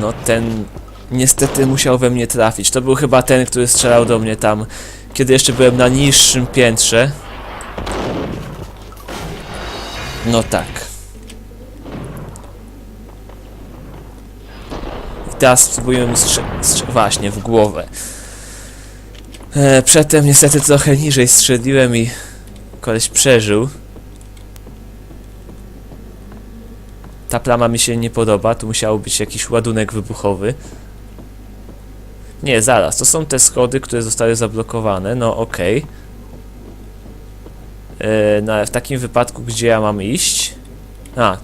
No ten niestety musiał we mnie trafić. To był chyba ten, który strzelał do mnie tam, kiedy jeszcze byłem na niższym piętrze. No tak. I teraz spróbuję mu właśnie w głowę. E, przedtem niestety trochę niżej strzeliłem i koleś przeżył. Ta plama mi się nie podoba, tu musiał być jakiś ładunek wybuchowy. Nie, zaraz, to są te schody, które zostały zablokowane, no okej. E, No ale w takim wypadku, gdzie ja mam iść? A,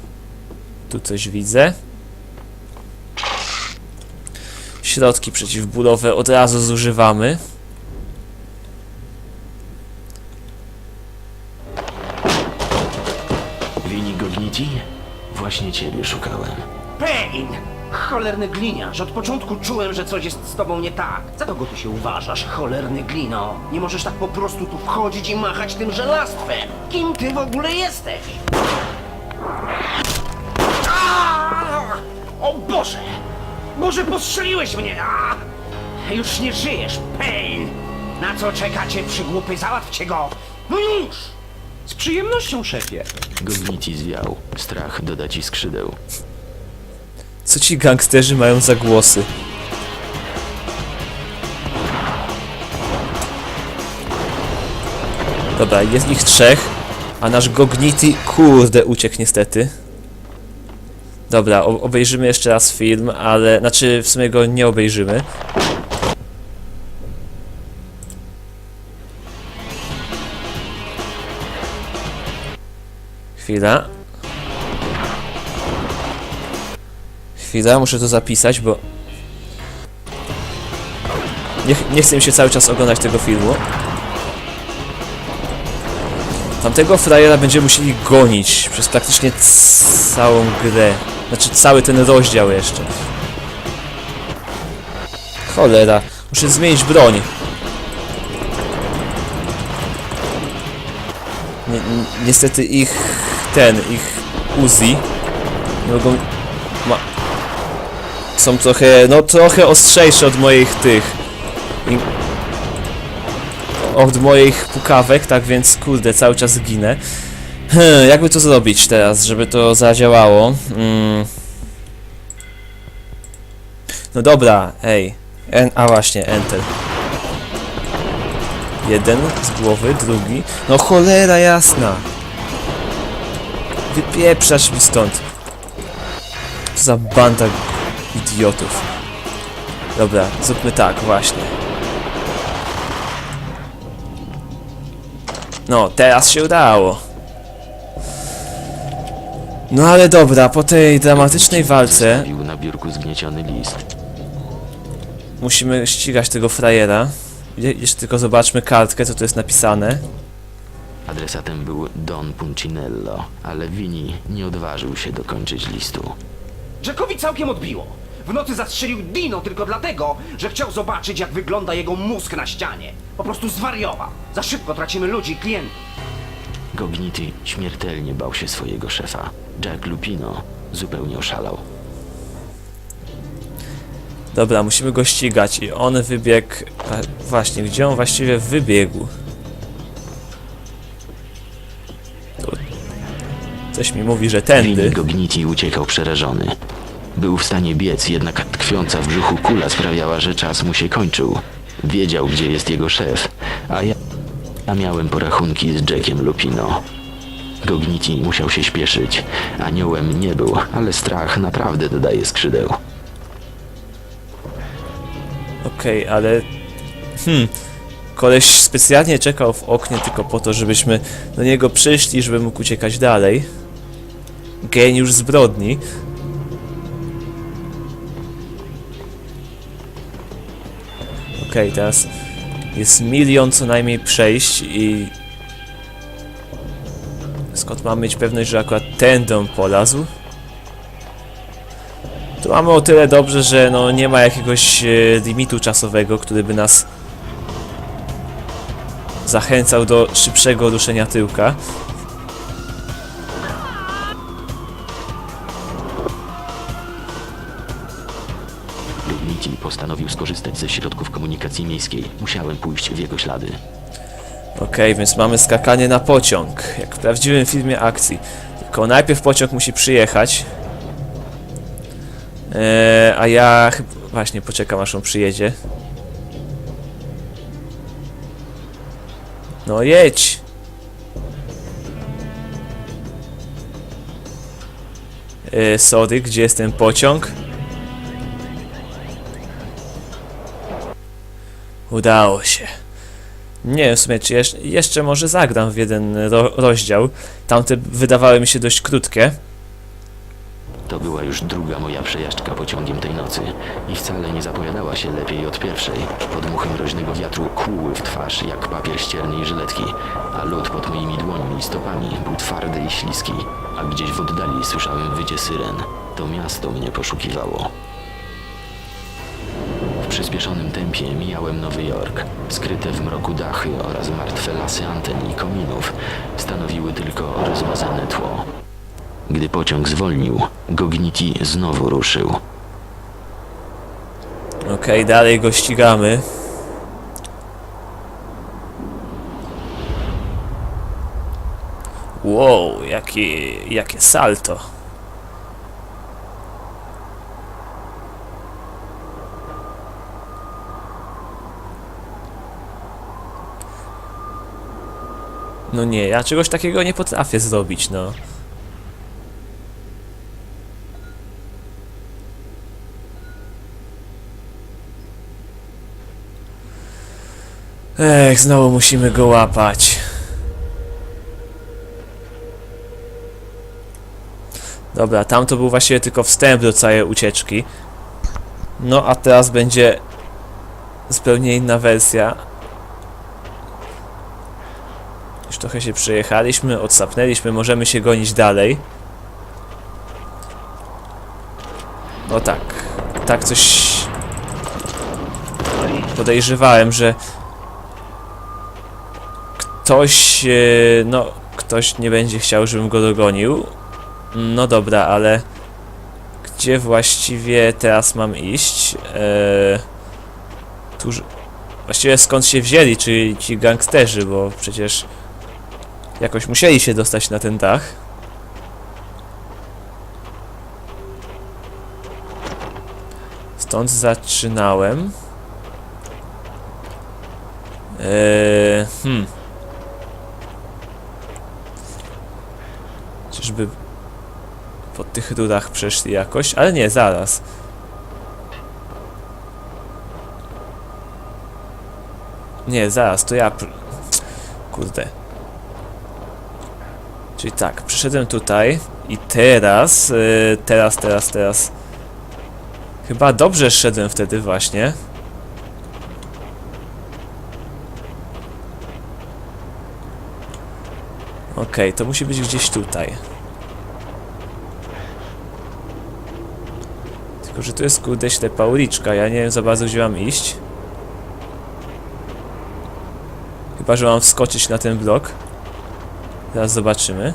tu coś widzę. Środki przeciwbólowe od razu zużywamy. Właśnie ciebie szukałem. Pain! Cholerny gliniarz, od początku czułem, że coś jest z tobą nie tak. Za kogo ty się uważasz, cholerny glino? Nie możesz tak po prostu tu wchodzić i machać tym żelastwem. Kim ty w ogóle jesteś? O Boże! Boże, postrzeliłeś mnie! A! Już nie żyjesz, Pain! Na co czekacie, przygłupy? Załatwcie go! No już! Z przyjemnością, szefie. Gogniti zwiał. Strach doda ci skrzydeł. Co ci gangsterzy mają za głosy? Dobra, jest ich trzech, a nasz Gogniti, kurde, uciekł niestety. Dobra, obejrzymy jeszcze raz film, ale, znaczy w sumie go nie obejrzymy. Chwila. Chwila, muszę to zapisać, bo... Nie, nie chcę mi się cały czas oglądać tego filmu. Tamtego frajera będziemy musieli gonić przez praktycznie całą grę. Znaczy cały ten rozdział jeszcze. Cholera, muszę zmienić broń. Niestety ich... ten, ich Uzi nie mogą... Ma są trochę, no trochę ostrzejsze od moich tych i, od moich pukawek, tak więc kurde, cały czas ginę. Hmm, jakby to zrobić teraz, żeby to zadziałało? Mm. No dobra, ej. En, a właśnie, enter. Jeden z głowy, drugi. No cholera jasna. Wypieprzasz mi stąd. Co za banda idiotów. Dobra, zróbmy tak, właśnie. No, teraz się udało. No ale dobra, po tej dramatycznej walce na biurku zgnieciony list. musimy ścigać tego frajera. Je- Jeszcze tylko zobaczmy kartkę, co tu jest napisane. Adresatem był Don Puncinello, ale Wini nie odważył się dokończyć listu. Jackowi całkiem odbiło. W nocy zastrzelił Dino tylko dlatego, że chciał zobaczyć, jak wygląda jego mózg na ścianie. Po prostu zwariował. Za szybko tracimy ludzi i klientów. Gogniti śmiertelnie bał się swojego szefa. Jack Lupino zupełnie oszalał. Dobra, musimy go ścigać i on wybiegł... a, Właśnie, gdzie on właściwie wybiegł? Coś mi mówi, że tędy. Gogniti uciekał przerażony. Był w stanie biec, jednak tkwiąca w brzuchu kula sprawiała, że czas mu się kończył. Wiedział, gdzie jest jego szef, a ja, ja miałem porachunki z Jackiem Lupino. Gogniti musiał się śpieszyć. Aniołem nie był, ale strach naprawdę dodaje skrzydeł. Okej, ale... Hmm... Koleś specjalnie czekał w oknie tylko po to, żebyśmy do niego przyszli, żeby mógł uciekać dalej. Geniusz zbrodni. Okej, teraz jest milion co najmniej przejść i... Skąd mam mieć pewność, że akurat ten dom polazł? Tu mamy o tyle dobrze, że no nie ma jakiegoś e, limitu czasowego, który by nas zachęcał do szybszego ruszenia tyłka. Gogniti postanowił skorzystać ze środków komunikacji miejskiej. Musiałem pójść w jego ślady. Okej, więc mamy skakanie na pociąg, jak w prawdziwym filmie akcji. Tylko najpierw pociąg musi przyjechać. Eee, a ja chyba właśnie poczekam aż on przyjedzie. No jedź! Eee, sorry, gdzie jest ten pociąg? Udało się. Nie wiem w sumie, czy jeszcze, jeszcze może zagram w jeden ro rozdział. Tamte wydawały mi się dość krótkie. To była już druga moja przejażdżka pociągiem tej nocy i wcale nie zapowiadała się lepiej od pierwszej. Podmuchy mroźnego wiatru kłuły w twarz jak papier ścierny i żyletki, a lód pod moimi dłońmi i stopami był twardy i śliski, a gdzieś w oddali słyszałem wycie syren. To miasto mnie poszukiwało. W przyspieszonym tempie mijałem Nowy Jork. Skryte w mroku dachy oraz martwe lasy anten i kominów stanowiły tylko rozmazane tło. Gdy pociąg zwolnił, Gogniti znowu ruszył. Okej, dalej go ścigamy. Wow, jakie, jakie salto. No nie, ja czegoś takiego nie potrafię zrobić, no. Ech, znowu musimy go łapać. Dobra, tam to był właściwie tylko wstęp do całej ucieczki. No a teraz będzie zupełnie inna wersja. Już trochę się przejechaliśmy, odsapnęliśmy, możemy się gonić dalej. No tak, tak coś podejrzewałem, że ktoś, e, no, ktoś nie będzie chciał, żebym go dogonił. No dobra, ale gdzie właściwie teraz mam iść? Eee, tuż, właściwie skąd się wzięli, czy ci gangsterzy, bo przecież jakoś musieli się dostać na ten dach. Stąd zaczynałem. Eee, hmm. Po tych rurach przeszli jakoś? Ale nie, zaraz. Nie, zaraz, to ja... Kurde. Czyli tak, przyszedłem tutaj i teraz, yy, teraz, teraz, teraz... Chyba dobrze szedłem wtedy właśnie. Okej, to musi być gdzieś tutaj. Tylko, że tu jest kurde ślepa uliczka, ja nie wiem za bardzo gdzie mam iść. Chyba, że mam wskoczyć na ten blok. Teraz zobaczymy.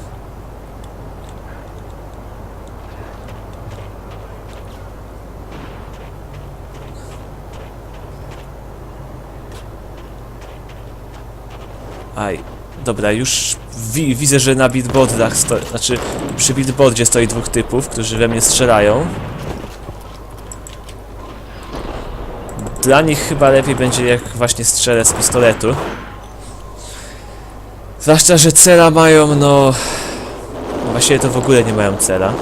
Aj, dobra, już wi widzę, że na billboardach znaczy przy billboardzie stoi dwóch typów, którzy we mnie strzelają. Dla nich chyba lepiej będzie jak właśnie strzelę z pistoletu. Zwłaszcza, że cela mają, no... no Właściwie to w ogóle nie mają cela.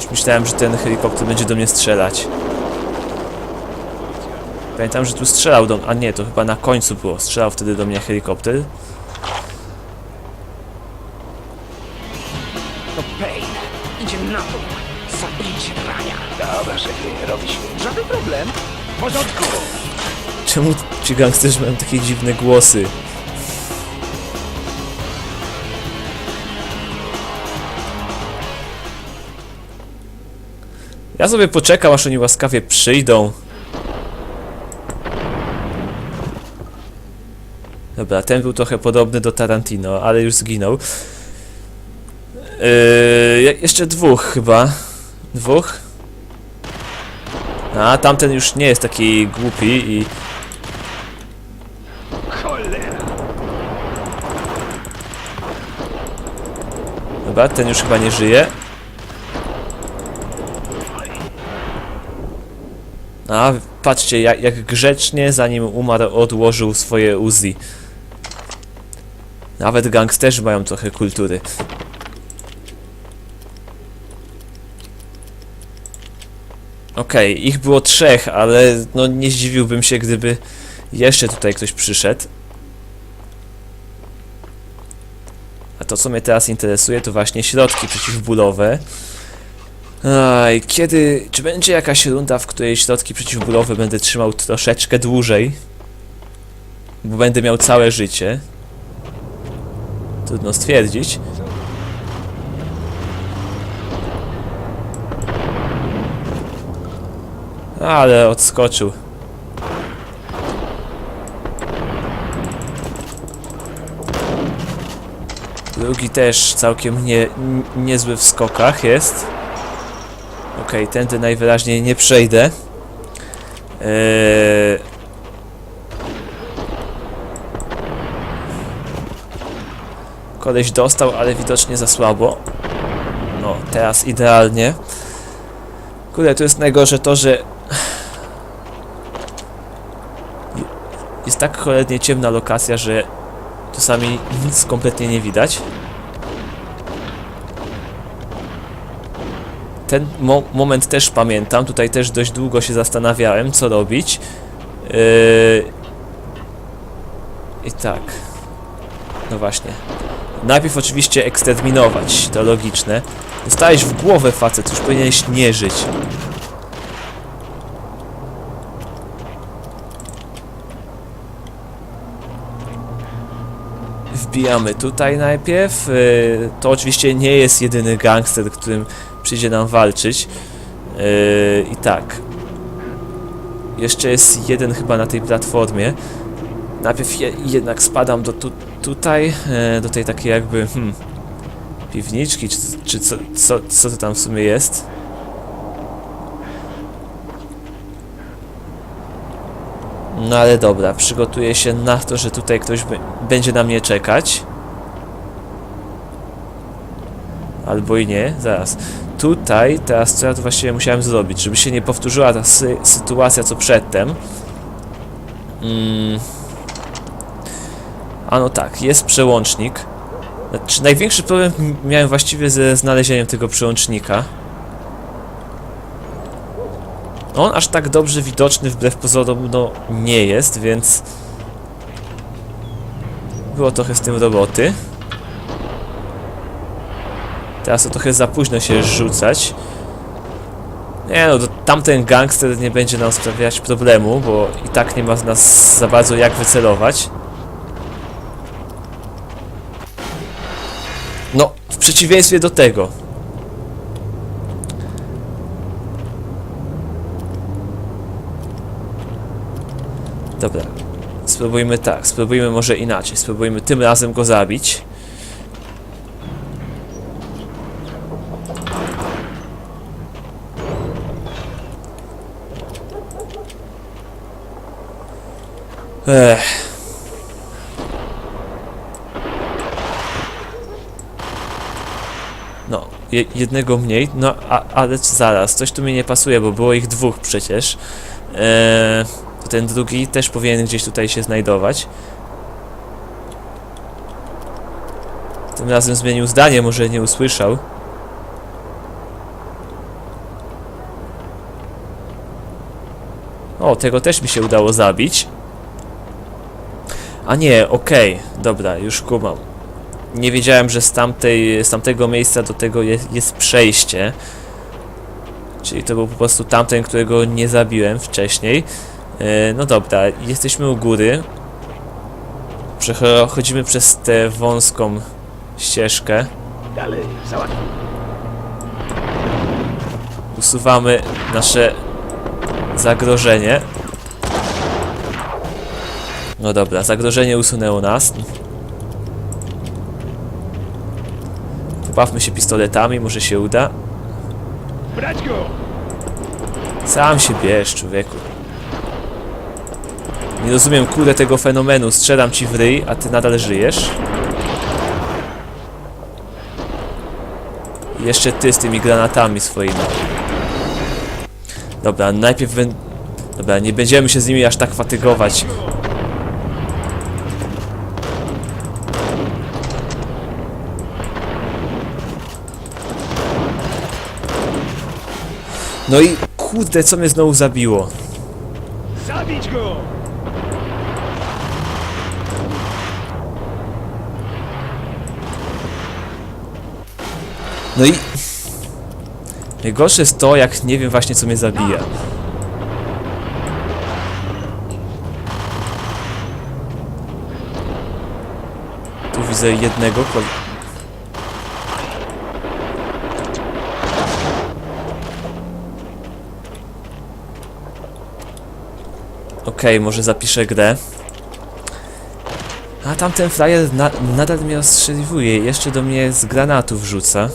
Już myślałem, że ten helikopter będzie do mnie strzelać. Pamiętam, że tu strzelał do... A nie, to chyba na końcu było. Strzelał wtedy do mnie helikopter. To Payne. Idzie na. Szefie, robi się. Żaden problem. W porządku. Czemu ci gangsterzy mają takie dziwne głosy? Ja sobie poczekam, aż oni łaskawie przyjdą. Dobra, ten był trochę podobny do Tarantino, ale już zginął. Yy, je- jeszcze dwóch chyba. Dwóch. A, tamten już nie jest taki głupi i... Dobra, ten już chyba nie żyje. A, patrzcie, jak, jak grzecznie, zanim umarł, odłożył swoje Uzi. Nawet gangsterzy mają trochę kultury. Okej, ich było trzech, ale no nie zdziwiłbym się, gdyby jeszcze tutaj ktoś przyszedł. A to, co mnie teraz interesuje, to właśnie środki przeciwbólowe. Aj, kiedy... Czy będzie jakaś runda, w której środki przeciwbólowe będę trzymał troszeczkę dłużej? Bo będę miał całe życie. Trudno stwierdzić. Ale odskoczył. Drugi też całkiem nie, niezły w skokach jest. Okej, tędy najwyraźniej nie przejdę. Eee... Koleś dostał, ale widocznie za słabo. No, teraz idealnie. Kurde, tu jest najgorsze to, że... Jest tak cholernie ciemna lokacja, że czasami nic kompletnie nie widać. Ten mo moment też pamiętam, tutaj też dość długo się zastanawiałem, co robić. Yy... I tak. No właśnie. Najpierw oczywiście eksterminować, to logiczne. Dostałeś w głowę facet, już powinieneś nie żyć. Wbijamy tutaj najpierw. Yy, To oczywiście nie jest jedyny gangster, którym przyjdzie nam walczyć. Yy, I tak. Jeszcze jest jeden chyba na tej platformie. Najpierw je, jednak spadam do tu, tutaj, e, do tej takiej jakby hmm, piwniczki, czy, czy co, co, co to tam w sumie jest. No ale dobra, przygotuję się na to, że tutaj ktoś będzie na mnie czekać. Albo i nie, zaraz. Tutaj, teraz co ja tu właściwie musiałem zrobić, żeby się nie powtórzyła ta sy sytuacja co przedtem. Mm. No tak, jest przełącznik. Znaczy, największy problem miałem właściwie ze znalezieniem tego przełącznika. On aż tak dobrze widoczny wbrew pozorom no nie jest, więc było trochę z tym roboty. Teraz to trochę za późno się rzucać. Nie no, tamten gangster nie będzie nam sprawiać problemu, bo i tak nie ma z nas za bardzo jak wycelować. No, w przeciwieństwie do tego. Dobra. Spróbujmy tak, spróbujmy może inaczej. Spróbujmy tym razem go zabić. Ech. No, je, jednego mniej, no a, ale zaraz, coś tu mi nie pasuje, bo było ich dwóch przecież. Eee, ten drugi też powinien gdzieś tutaj się znajdować. Tym razem zmienił zdanie, może nie usłyszał. O, tego też mi się udało zabić. A nie, okej, dobra, już kumam. Nie wiedziałem, że z, tamtej, z tamtego miejsca do tego jest, jest przejście. Czyli to był po prostu tamten, którego nie zabiłem wcześniej. E, no dobra, jesteśmy u góry. Przechodzimy przez tę wąską ścieżkę. Dalej, załatwię. Usuwamy nasze zagrożenie. No dobra, zagrożenie usunęło nas. Pobawmy się pistoletami, może się uda. Sam się bierz, człowieku. Nie rozumiem, kurde, tego fenomenu. Strzelam ci w ryj, a ty nadal żyjesz. Jeszcze ty z tymi granatami swoimi. Dobra, najpierw. Dobra, nie będziemy się z nimi aż tak fatygować. No i kurde, co mnie znowu zabiło? Zabić go! No i... Najgorsze jest to, jak nie wiem właśnie co mnie zabija. Tu widzę jednego kol... Okej, może zapiszę grę. A tamten frajer na, nadal mnie ostrzeliwuje, jeszcze do mnie z granatów rzuca.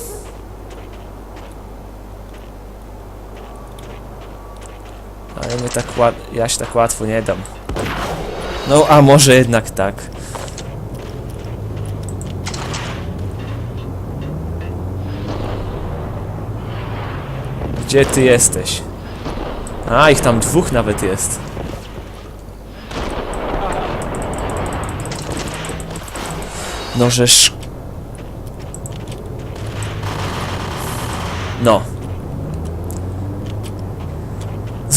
Ale nie tak ja się tak łatwo nie dam. No, a może jednak tak. Gdzie ty jesteś? A, ich tam dwóch nawet jest. No, żeż... No.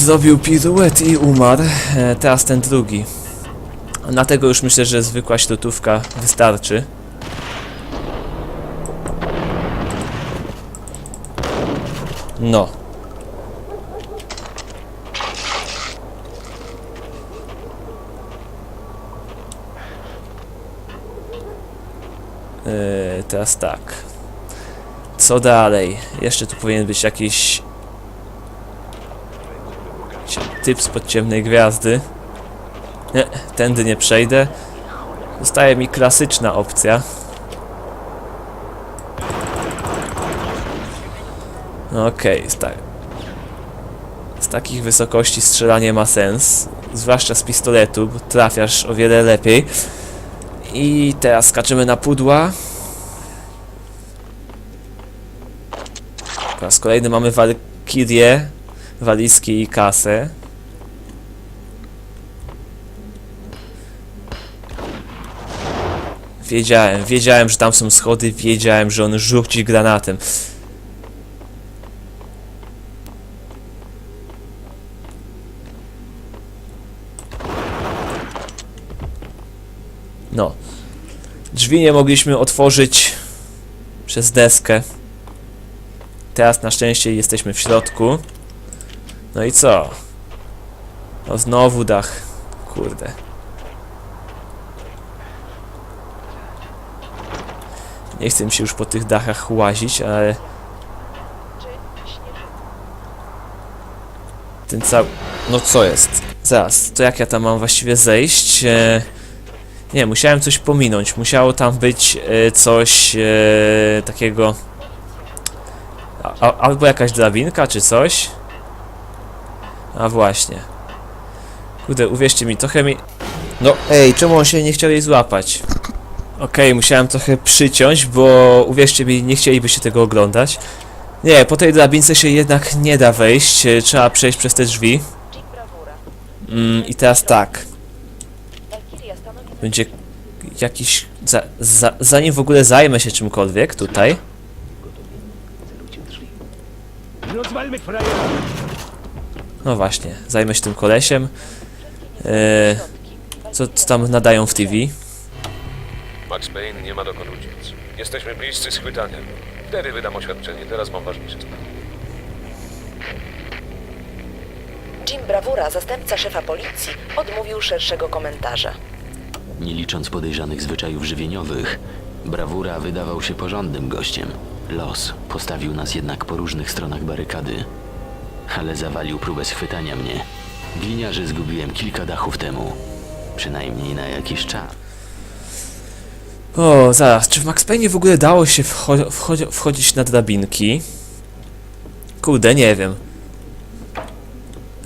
Zrobił piruet i umarł. E, teraz ten drugi. Na tego już myślę, że zwykła śrutówka wystarczy. No. E, teraz tak. Co dalej? Jeszcze tu powinien być jakiś typ spod ciemnej gwiazdy. Nie, tędy nie przejdę. Zostaje mi klasyczna opcja. No Okej, z, tak. z takich wysokości strzelanie ma sens. Zwłaszcza z pistoletu, bo trafiasz o wiele lepiej. I teraz skaczemy na pudła. Po raz kolejny mamy Valkyrie, walizki i kasę. Wiedziałem, wiedziałem, że tam są schody, wiedziałem, że on rzuci granatem. No. Drzwi nie mogliśmy otworzyć przez deskę. Teraz na szczęście jesteśmy w środku. No i co? No znowu dach. Kurde. Nie chcę mi się już po tych dachach łazić, ale... Ten cały... No co jest? Zaraz, to jak ja tam mam właściwie zejść? E... Nie, musiałem coś pominąć. Musiało tam być e, coś e, takiego... A, albo jakaś drabinka, czy coś. A właśnie. Kurde, uwierzcie mi, trochę mi... No, ej, czemu on się nie chciał jej złapać? Okej, musiałem trochę przyciąć, bo uwierzcie mi, nie chcielibyście tego oglądać. Nie, po tej drabince się jednak nie da wejść, e, trzeba przejść przez te drzwi. Mm, I teraz tak, będzie jakiś... Za, za, zanim w ogóle zajmę się czymkolwiek tutaj, no właśnie, zajmę się tym kolesiem. E, co, co tam nadają w TV? Max Payne nie ma dokąd uciec. Jesteśmy bliscy schwytania. Wtedy wydam oświadczenie, teraz mam ważniejsze sprawy. Jim Bravura, zastępca szefa policji, odmówił szerszego komentarza. Nie licząc podejrzanych zwyczajów żywieniowych, Brawura wydawał się porządnym gościem. Los postawił nas jednak po różnych stronach barykady, ale zawalił próbę schwytania mnie. Gliniarzy zgubiłem kilka dachów temu, przynajmniej na jakiś czas. O, zaraz, czy w Max Payne w ogóle dało się wcho wcho wchodzić na drabinki? Kurde, nie wiem.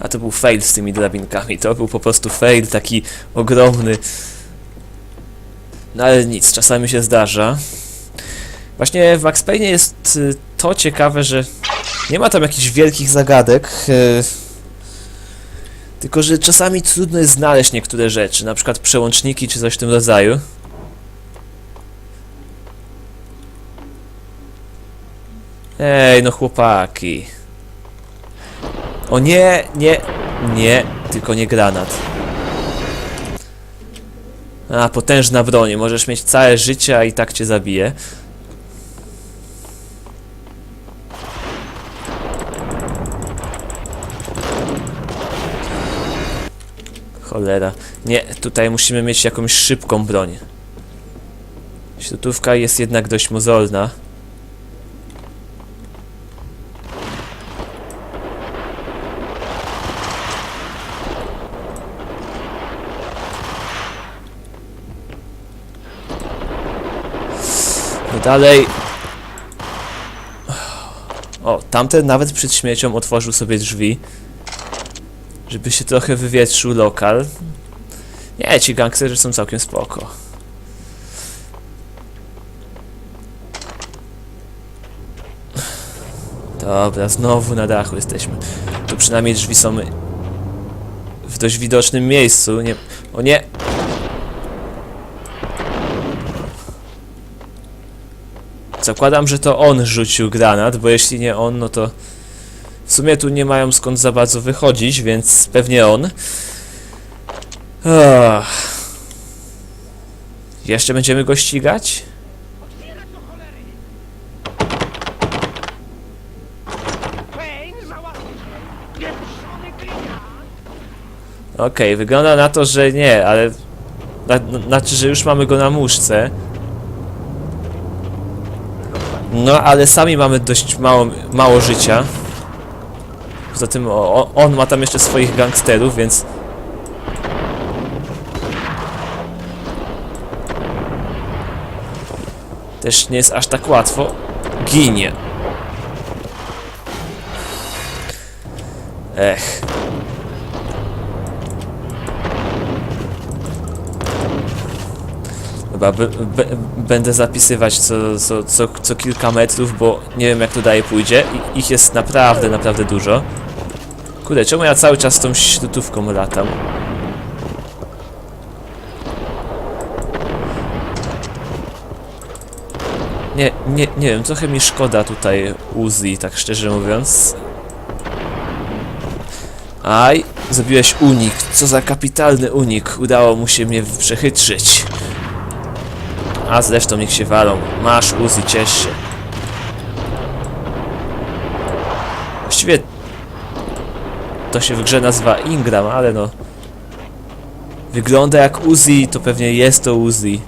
A to był fail z tymi drabinkami. To był po prostu fail taki ogromny. No ale nic, czasami się zdarza. Właśnie w Max Payne jest y, to ciekawe, że nie ma tam jakichś wielkich zagadek. y, Tylko, że czasami trudno jest znaleźć niektóre rzeczy, na przykład przełączniki czy coś w tym rodzaju. Ej, no chłopaki. O nie, nie, nie, tylko nie granat. A, potężna broń, możesz mieć całe życie, a i tak cię zabije. Cholera. Nie, tutaj musimy mieć jakąś szybką broń. Śrutówka jest jednak dość mozolna. Dalej. O, tamten nawet przed śmiecią otworzył sobie drzwi. Żeby się trochę wywietrzył lokal. Nie, ci gangsterzy są całkiem spoko. Dobra, znowu na dachu jesteśmy. Tu przynajmniej drzwi są w dość widocznym miejscu. Nie, o nie! Zakładam, że to on rzucił granat, bo jeśli nie on, no to w sumie tu nie mają skąd za bardzo wychodzić, więc pewnie on. Jeszcze będziemy go ścigać? Okej, wygląda na to, że nie, ale... Na, na, znaczy, że już mamy go na muszce. No, ale sami mamy dość mało, mało życia. Poza tym o, on ma tam jeszcze swoich gangsterów, więc... Też nie jest aż tak łatwo. Ginie. Ech. Chyba b- będę zapisywać co, co, co, co kilka metrów, bo nie wiem jak to dalej pójdzie. I, ich jest naprawdę, naprawdę dużo. Kurde, czemu ja cały czas tą śrutówką latam? Nie, nie, nie wiem, trochę mi szkoda tutaj Uzi, tak szczerze mówiąc. Aj, zrobiłeś unik. Co za kapitalny unik. Udało mu się mnie przechytrzyć. A zresztą niech się walą. Masz Uzi, ciesz się. Właściwie to się w grze nazywa Ingram, ale no wygląda jak Uzi, to pewnie jest to Uzi.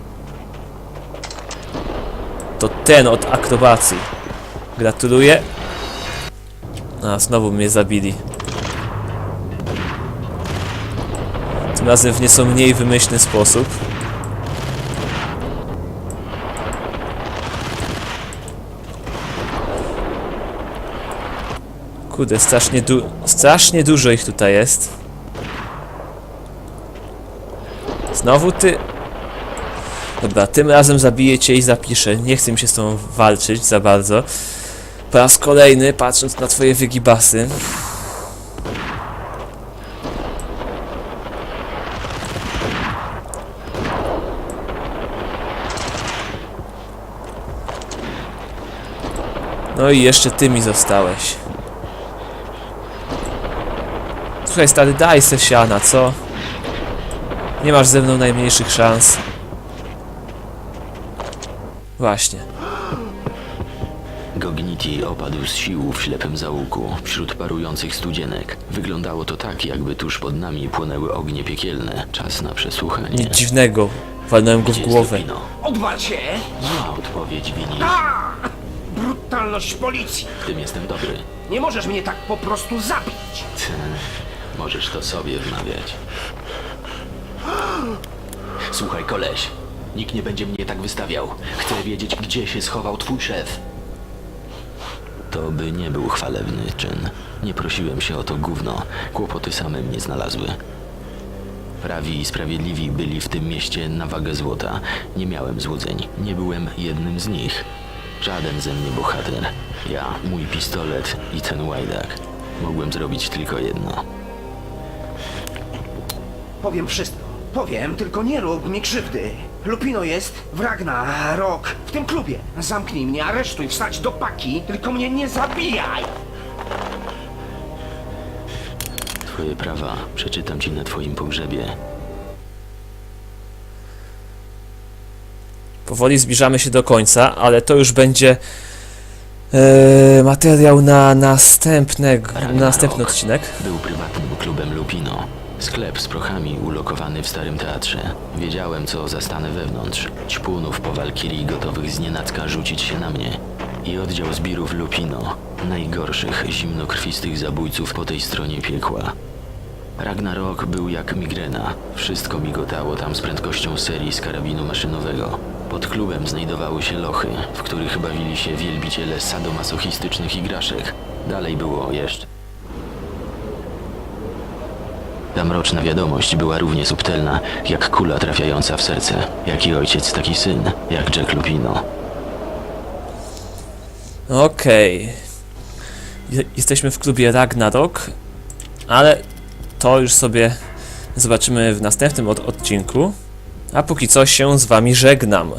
To ten od akrobacji. Gratuluję. A, znowu mnie zabili. Tym razem w nieco mniej wymyślny sposób. Kurde, strasznie, du strasznie dużo ich tutaj jest. Znowu ty... Dobra, tym razem zabiję cię i zapiszę. Nie chcę mi się z tobą walczyć za bardzo. Po raz kolejny, patrząc na twoje wygibasy. No i jeszcze ty mi zostałeś. Słuchaj stary, daj se siana, co? Nie masz ze mną najmniejszych szans. Właśnie. Gogniti opadł z sił w ślepym załuku, wśród parujących studzienek. Wyglądało to tak, jakby tuż pod nami płonęły ognie piekielne. Czas na przesłuchanie. Nic dziwnego. Walnąłem go w Gdzie głowę. Lupino? Odwal się! Zła odpowiedź wini. Brutalność policji! W tym jestem dobry. Nie możesz mnie tak po prostu zabić! Ty, możesz to sobie wmawiać. Słuchaj, koleś. Nikt nie będzie mnie tak wystawiał. Chcę wiedzieć, gdzie się schował twój szef. To by nie był chwalebny czyn. Nie prosiłem się o to gówno. Kłopoty same mnie znalazły. Prawi i sprawiedliwi byli w tym mieście na wagę złota. Nie miałem złudzeń. Nie byłem jednym z nich. Żaden ze mnie bohater. Ja, mój pistolet i ten łajdak. Mogłem zrobić tylko jedno. Powiem wszystko. Powiem, tylko nie rób mi krzywdy. Lupino jest w Ragnarok, w tym klubie. Zamknij mnie, aresztuj, wstać do paki, tylko mnie nie zabijaj! Twoje prawa przeczytam ci na twoim pogrzebie. Powoli zbliżamy się do końca, ale to już będzie e, materiał na następny, na następny odcinek. Był prywatnym klubem Lupino. Sklep z prochami ulokowany w starym teatrze. Wiedziałem, co zastanę wewnątrz. Ćpunów po Walkirii gotowych z nienacka rzucić się na mnie. I oddział zbirów Lupino. Najgorszych, zimnokrwistych zabójców po tej stronie piekła. Ragnarok był jak migrena. Wszystko migotało tam z prędkością serii z karabinu maszynowego. Pod klubem znajdowały się lochy, w których bawili się wielbiciele sadomasochistycznych igraszek. Dalej było jeszcze. Ta mroczna wiadomość była równie subtelna, jak kula trafiająca w serce. Jaki ojciec, taki syn, jak Jack Lupino. Okej. Je- Jesteśmy w klubie Ragnarok, ale to już sobie zobaczymy w następnym od odcinku. A póki co się z wami żegnam.